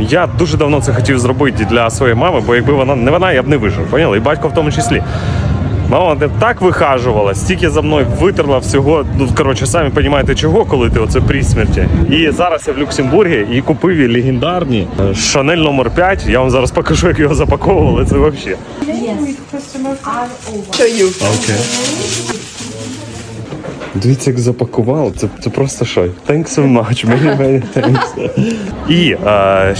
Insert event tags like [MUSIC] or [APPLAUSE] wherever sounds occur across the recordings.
Я дуже давно це хотів зробити для своєї мами, бо якби вона не вона, я б не вижив. Поняли? І батько в тому числі. Мама не так вихажувала, стільки за мною витерла всього. Ну коротше, самі розумієте чого, коли ти оце при смерті. І зараз я в Люксембургі і купив легендарні Шанель номер 5. Я вам зараз покажу, як його запаковували. Це взагалі. Окей. Дивіться, як запакували. Це, це просто що. Thanks so much. Many, many thanks. І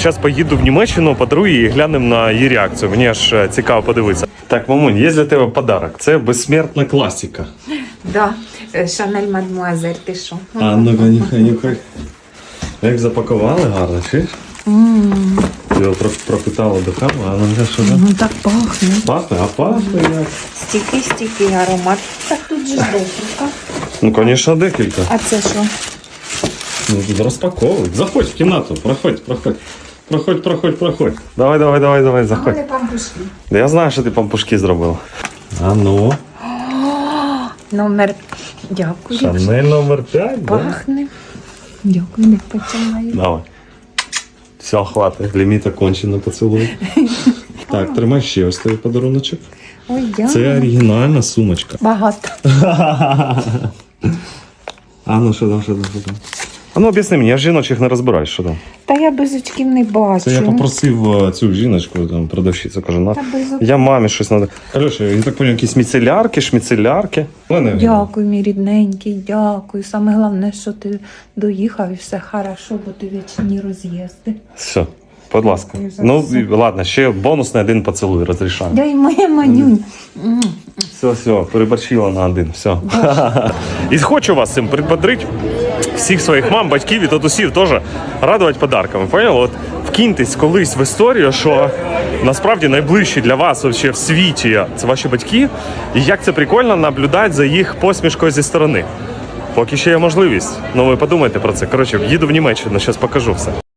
е, поїду в Німеччину, подарую і глянемо на її реакцію. Мені аж е, цікаво подивитися. Так, мамунь, є для тебе подарок. Це безсмертна класика. Да, е, Шанель Мадмуазель, ти що? А ну-ка, нюхай, нюхай. Як запакували гарно, чуєш? Ти його про- пропитала духами, а ну що там? Ну так пахне. Пахне, а пахне як? Стільки, стільки аромат. Так тут же ж декілька. Ну, звісно, декілька. А це що? Ну, тут розпаковують. Заходь в кімнату, проходь, проходь. Проходь, проходь, проходь. Давай, давай, давай, давай, заходь. Вони пампушки. Да я знаю, що ти пампушки зробила. А ну, [GASPS] Номер. Дякую. Шанель номер 5, да? Дякую, не починаю. Давай. Все, хватить. Ліміт окончено поцілуй. [LAUGHS] Так, тримай ще ось той подаруночок. Ой, дякую. Це оригінальна сумочка. Багато. [LAUGHS] А ну що там, що там, що там? А ну об'ясни мені, я ж жіночих не розбираю, що там. Та я без очків не бачу. Це я попросив е, цю жіночку, там, продавщицю, кажу, на. Та без очків. Я мамі щось надо. Альоша, я так поняв, якісь міцелярки, шміцелярки. Мене Дякую, мій рідненький, дякую. Саме головне, що ти доїхав і все хорошо, бо ти вічні роз'їзди. Все, будь ласка. Ну, ладно, ще бонусний один поцілуй, розрішаю. І моя манюнь. Все, все, переборчила на один. Все. [LAUGHS] І хочу вас цим приподрити. Всіх своїх мам, батьків і татусів теж радувати подарками. Поняли? От вкиньтесь колись в історію, що насправді найближчі для вас вообще в світі це ваші батьки. І як це прикольно наблюдати за їх посмішкою зі сторони. Поки ще є можливість. Ну ви подумайте про це. Коротше, їду в Німеччину, зараз покажу все.